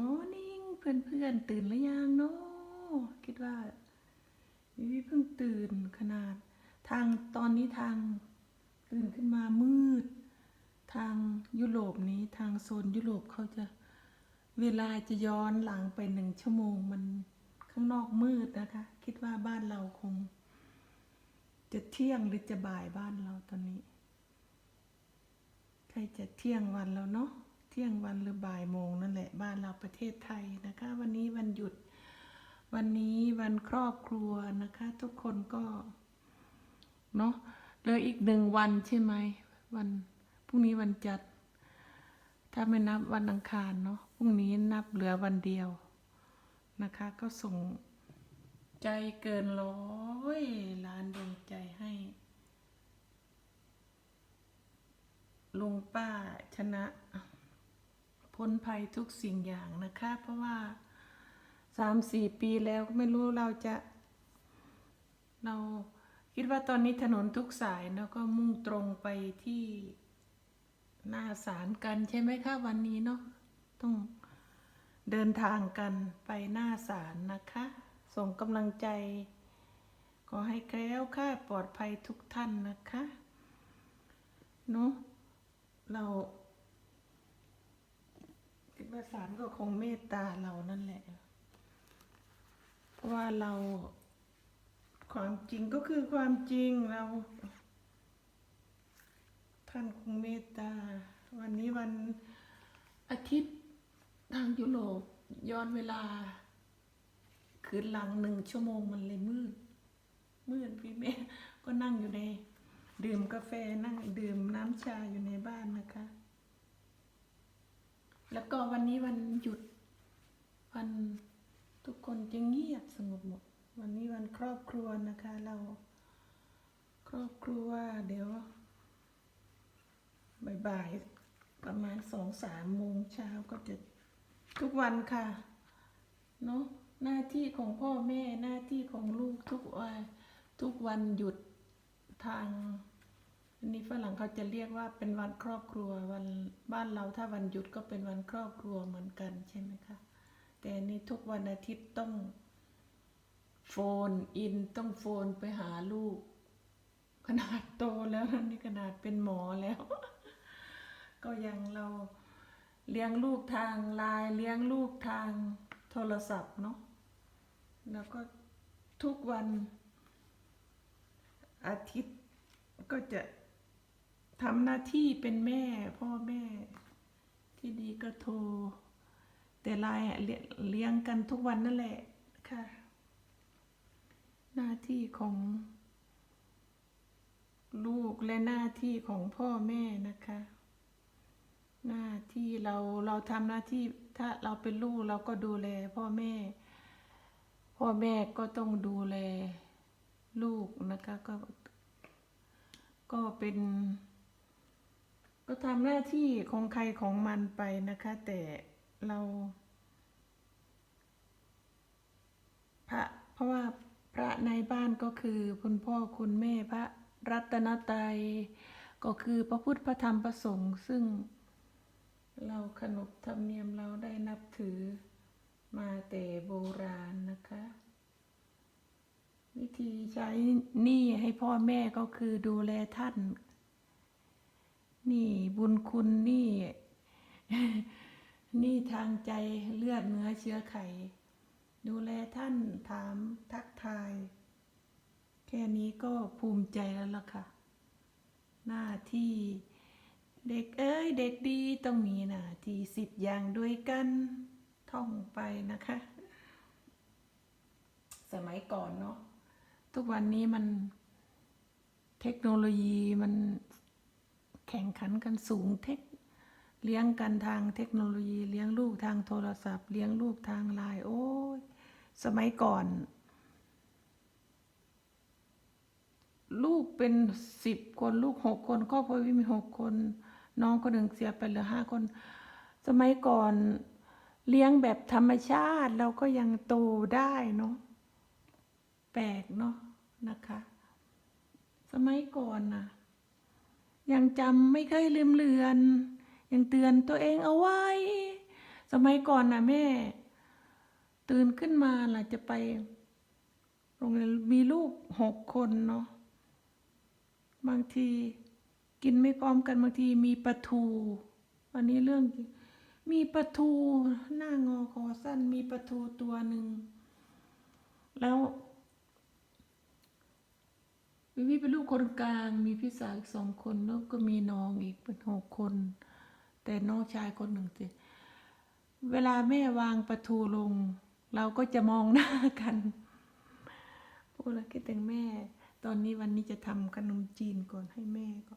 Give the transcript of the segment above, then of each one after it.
morning เพื่อนๆ ตื่นหรือยังเนาะคิดว่าวิวิเพิ่งตื่นขนาด ทางตอนนี้ทางตื่นขึ้นมามืด ทางยุโรปนี้ทางโซนยุโรปเขาจะเวลาจะย้อนหลังไปหนึ่งชั่วโมงมันข้างนอกมืดนะคะ คิดว่าบ้านเราคง จะเที่ยงหรือจะบ่ายบ้านเราตอนนี้ใกล้จะเที่ยงวันแล้วเนาะ เที่ยงวันหรือบ่ายโมงนั่นแหละบ้านเราประเทศไทยนะคะ วันนี้วันหยุด วันนี้วันครอบครัวนะคะ ทุกคนก็เนาะเหลืออีกหนึ่งวันใช่ไหมวันพรุ่งนี้วันจันทร์ถ้าไม่นับวันอังคารเนาะพรุ่งนี้นับเหลือวันเดียวนะคะ ก็ส่งใจเกินร้อยล้านดวงใจให้ลุงป้าชนะ พ้นภัยทุกสิ่งอย่างนะคะ เพราะว่าสามสี่ปีแล้วไม่รู้เราจะเราคิดว่าตอนนี้ถนนทุกสายเนาะก็มุ่งตรงไปที่หน้าศาลกันใช่ไหมคะวันนี้เนาะต้องเดินทางกันไปหน้าศาลนะคะ ส่งกำลังใจ ขอให้แคล้วคลาดปลอดภัยทุกท่านนะคะเนาะเรา คิดว่าศาลก็คงเมตตาเรานั่นแหละเพราะว่าเราความจริงก็คือความจริงเรา ท่านคงเมตตา วันนี้วันอาทิตย์ทางยุโรปย้อนเวลา คืนหลังหนึ่งชั่วโมงมันเลยมืด มืดพี่แม่ก็นั่งอยู่ใน ดื่มกาแฟนั่งดื่มน้ำชาอยู่ในบ้านนะคะ แล้วก็วันนี้วันหยุด วันทุกคนจะเงียบสงบหมด วันนี้วันครอบครัวนะคะ เรา ครอบครัวเดี๋ยวบ่ายๆประมาณสองสามโมงเช้าก็จะทุกวันค่ะเนาะหน้าที่ของพ่อแม่หน้าที่ของลูกทุกวันทุกวันหยุดทาง อันนี้ฝรั่งเขาจะเรียกว่าเป็นวันครอบครัววันบ้านเราถ้าวันหยุดก็เป็นวันครอบครัวเหมือนกันใช่ไหมคะ แต่นี่ทุกวันอาทิตย์ต้องโฟนอินต้องโฟนไปหาลูก ขนาดโตแล้วนี่ขนาดเป็นหมอแล้ว ก็ยังเราเลี้ยงลูกทางไลน์เลี้ยงลูกทางโทรศัพท์เนาะแล้วก็ทุกวันอาทิตย์ก็จะ ทำหน้าที่เป็นแม่พ่อแม่ ที่ดีก็โทร แต่ลน์อะเลี้ยเลี้ยงกันทุกวันนั่นแหละค่ะ หน้าที่ของลูกและหน้าที่ของพ่อแม่นะคะ หน้าที่เราเราทำหน้าที่ถ้าเราเป็นลูกเราก็ดูแลพ่อแม่ พ่อแม่ก็ต้องดูแลลูกนะคะก็ก็เป็น ก็ทำหน้าที่ของใครของมันไปนะคะ แต่เรา พระเพราะว่าพระในบ้านก็คือคุณพ่อคุณแม่พระรัตนตรัยก็คือพระพุทธพระธรรมพระสงฆ์ซึ่งเราขนบธรรมเนียมเราได้นับถือมาแต่โบราณนะคะ วิธีใช้หนี้ให้พ่อแม่ก็คือดูแลท่าน นี่บุญคุณนี่ นี่ทางใจเลือดเนื้อเชื้อไข ดูแลท่านถามทักทาย แค่นี้ก็ภูมิใจแล้วล่ะค่ะ หน้าที่เด็กเอ้ย เด็กดีต้องมีหน้าที่สิบอย่างด้วยกันท่องไปนะคะ สมัยก่อนเนาะทุกวันนี้มันเทคโนโลยีมัน แข่งขันกันสูงเทคเลี้ยงกันทางเทคโนโลยีเลี้ยงลูกทางโทรศัพท์ เลี้ยงลูกทางไลน์โอ้ยสมัยก่อน ลูกเป็นสิบคนลูกหกคนครอบครัวพี่มีหกคน น้องคนหนึ่งเสียไปเหลือห้าคน สมัยก่อนเลี้ยงแบบธรรมชาติเราก็ยังโตได้เนาะแปลกเนาะนะคะ สมัยก่อนน่ะ ยังจำไม่เคยลืมเลือน ยังเตือนตัวเองเอาไว้ สมัยก่อนนะแม่ ตื่นขึ้นมาล่ะจะไปโรงเรียนมีลูกหกคนเนาะบางทีกินไม่พร้อมกันบางทีมีปลาทูอันนี้เรื่องมีปลาทูหน้างอคอสั้นมีปลาทูตัวหนึ่งแล้ว วิวิเป็นลูกคนกลาง มีพี่สาวอีกสองคนแล้วก็มีน้องอีกเป็นหกคน แต่น้องชายคนหนึ่งสิเวลาแม่วางปลาทูลง เราก็จะมองหน้ากันพูดแล้วคิดถึงแม่ ตอนนี้วันนี้จะทำขนมจีนก่อนให้แม่ก็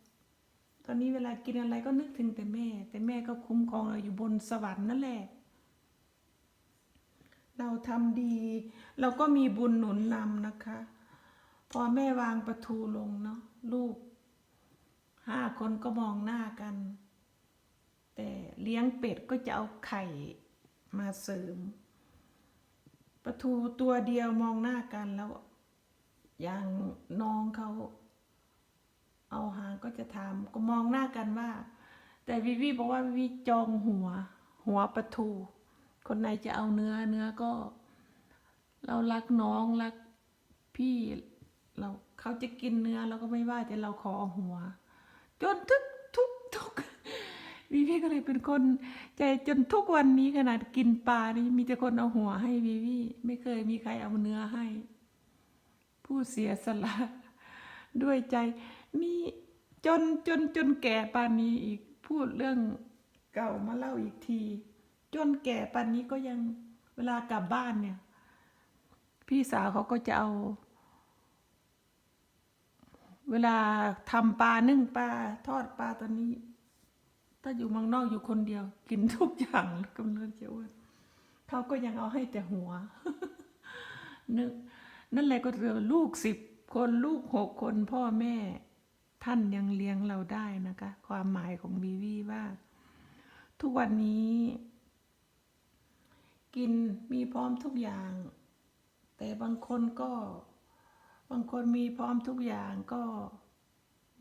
ตอนนี้เวลากินอะไรก็นึกถึงแต่แม่ แต่แม่ก็คุ้มครองเราอยู่บนสวรรค์นั่นแหละ เราทำดี เราก็มีบุญหนุนนำนะคะ พอแม่วางประทูลงเนาะลูกห้าคนก็มองหน้ากัน แต่เลี้ยงเป็ดก็จะเอาไข่มาเสริม ประทูตัวเดียวมองหน้ากันแล้ว อย่างน้องเขาเอาหางก็จะถามก็มองหน้ากันว่า แต่วิวีบอกว่าวิวีจองหัว หัวปลาทู คนไหนจะเอาเนื้อเนื้อก็ เรารักน้องรักพี่ เราเขาจะกินเนื้อเราก็ไม่ว่าแต่เราขอเอาหัว จนทุกทุกทุกวิวีก็เลยเป็นคนใจจนทุกวันนี้ขนาดกินปลานี่มีแต่คนเอาหัวให้วิวีไม่เคยมีใครเอาเนื้อให้ ผู้เสียสละด้วยใจมีจนจนจนแก่ปานนี้อีกพูดเรื่องเก่ามาเล่าอีกที จนแก่ปานนี้ก็ยังเวลากลับบ้านเนี่ย พี่สาวเขาก็จะเอา เวลาทำปลานึ่งปลาทอดปลาตอนนี้ ถ้าอยู่เมืองนอกอยู่คนเดียว กินทุกอย่างกำลังจะอ้วนเขาก็ยังเอาให้แต่หัวนึกนั่นแหละก็เรียกว่าลูกสิบคนลูกหกคนพ่อแม่ ท่านยังเลี้ยงเราได้นะคะ ความหมายของวีวีว่า ทุกวันนี้ กินมีพร้อมทุกอย่าง แต่บางคนก็ บางคนมีพร้อมทุกอย่างก็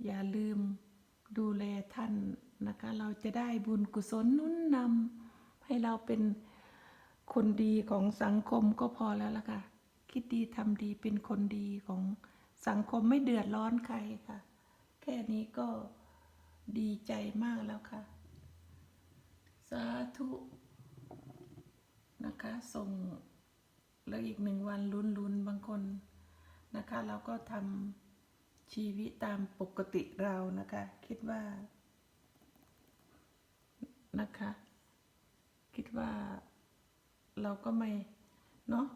อย่าลืมดูแลท่านนะคะ เราจะได้บุญกุศลนุนนำให้เราเป็นคนดีของสังคมก็พอแล้วล่ะค่ะ คิดดีทำดีเป็นคนดีของสังคมไม่เดือดร้อนใครค่ะ แค่นี้ก็ดีใจมากแล้วค่ะ สาธุนะคะ ส่งแล้วอีกหนึ่งวันลุ้นๆบางคน นะคะ เราก็ทำชีวิตตามปกติเรานะคะ คิดว่า นะคะ คิดว่าเราก็ไม่ เนาะ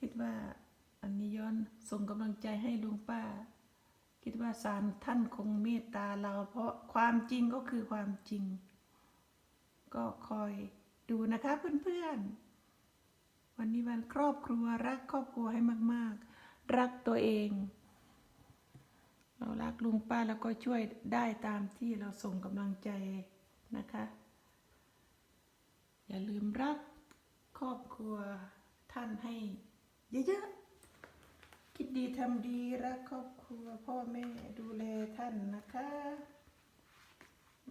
คิดว่าอันนี้ย้อนส่งกำลังใจให้ลุงป้า คิดว่าศาลท่านคงเมตตาเรา เพราะความจริงก็คือความจริง ก็คอยดูนะคะเพื่อนๆวันนี้วันครอบครัวรักครอบครัวให้มาก ๆ รักตัวเอง เรารักลุงป้าแล้วก็ช่วยได้ตามที่เราส่งกำลังใจนะคะ อย่าลืมรักครอบครัวท่านให้เยอะๆ คิดดีทำดีรักครอบครัวพ่อแม่ดูแลท่านนะคะ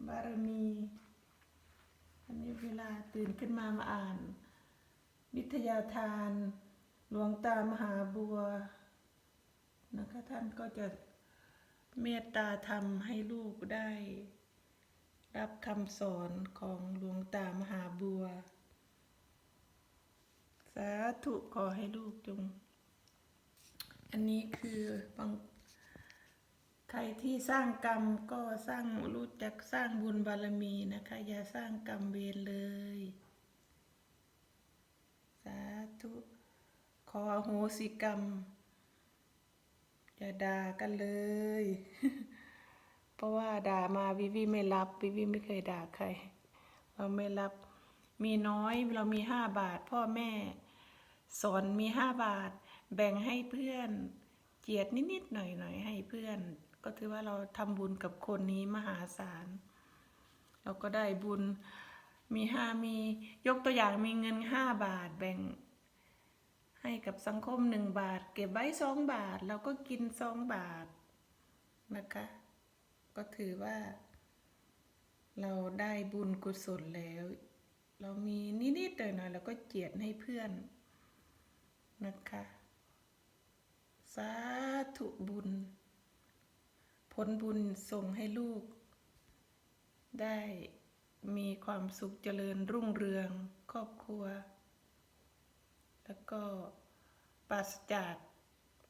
บารมีอันนี้เวลาตื่นขึ้นมามาอ่านวิทยาทาน หลวงตามหาบัว นะคะ ท่านก็จะเมตตาทำให้ลูกได้ รับคำสอนของหลวงตามหาบัว สาธุขอให้ลูกจง อันนี้คือบางใครที่สร้างกรรมก็สร้างรู้จักสร้างบุญบารมีนะคะ อย่าสร้างกรรมเวรเลย สาธุ ขออโหสิกรรม อย่าด่ากันเลย เพราะว่าด่ามาวิวีไม่รับวิวีไม่เคยด่าใคร เราไม่รับ มีน้อยเรามีห้าบาท พ่อแม่ สอนมีห้าบาท แบ่งให้เพื่อน เจียดนิดๆหน่อยๆให้เพื่อน ก็ถือว่าเราทำบุญกับคนนี้มหาศาล เราก็ได้บุญ มีห้ามียกตัวอย่างมีเงินห้าบาทแบ่ง ให้กับสังคมหนึ่งบาท เก็บไว้สองบาท เราก็กินสองบาทนะคะ ก็ถือว่า เราได้บุญกุศลแล้ว เรามีนิดๆหน่อยๆแล้วก็เจียดให้เพื่อนนะคะ สาธุบุญ ผลบุญส่งให้ลูก ได้มีความสุขเจริญรุ่งเรืองครอบครัว แล้วก็ปราศจาก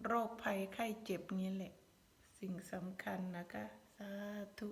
โรคภัยไข้เจ็บนี้แหละ สิ่งสำคัญนะคะ สาธุ